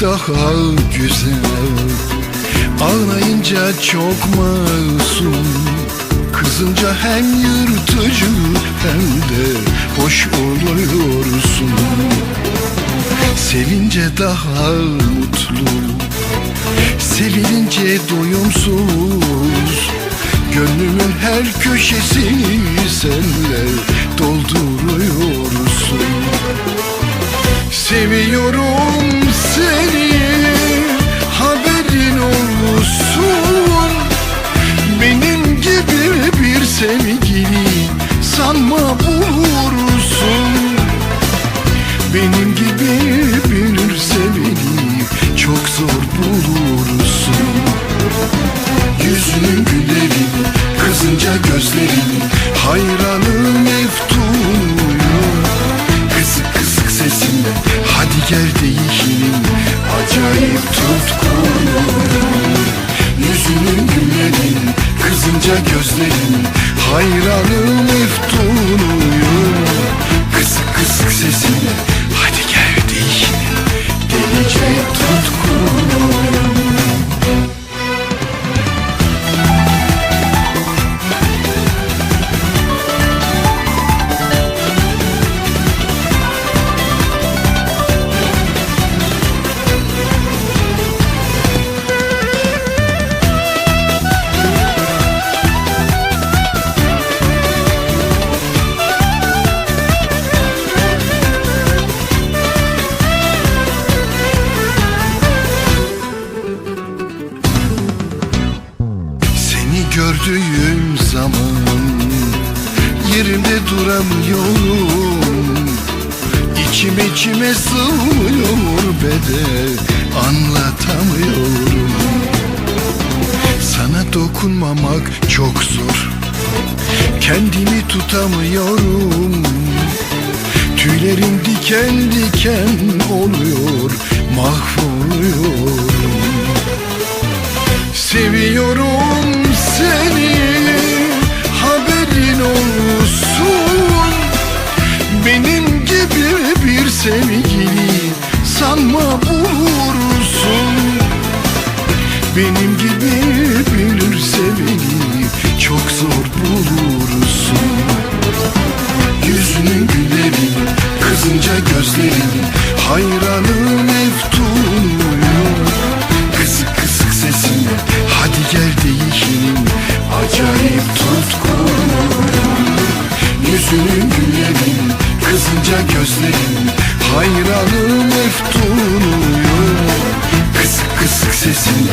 Daha güzel. Ağlayınca çok masum. Kızınca hem yırtıcı hem de hoş oluyorsun. Sevince daha mutlu. Sevilince doyumsuz. Gönlümün her köşesini senle dolduruyorsun. Seviyorum Benim gibi bir sevgili çok zor bulursun. Yüzünün gülleri, kızınca gözlerin Hayranım meftunuyum Kısık kısık sesinle Hadi gel değişinin Acayip tutkunuyum Yüzünün güllerin Kızınca gözlerin Hayranım meftunuyum Утку. Gördüğüm zaman Yerimde duramıyorum İçim içime sığmıyor be de Anlatamıyorum. Sana dokunmamak çok zor Kendimi tutamıyorum. Tüylerim diken diken oluyor Mahvoluyorum. Seviyorum sanma bulursun. Benim gibi bir sevgili çok zor bulursun. Yüzünün gülleri, kızınca gözlerin Hayranım meftunuyum Kısık kısık sesinle Hadi gel değişinin Acayip tutkunuyum Yüzünün güllerin Kızınca gözlerin Hayranım meftunuyum Kısık kısık sesinle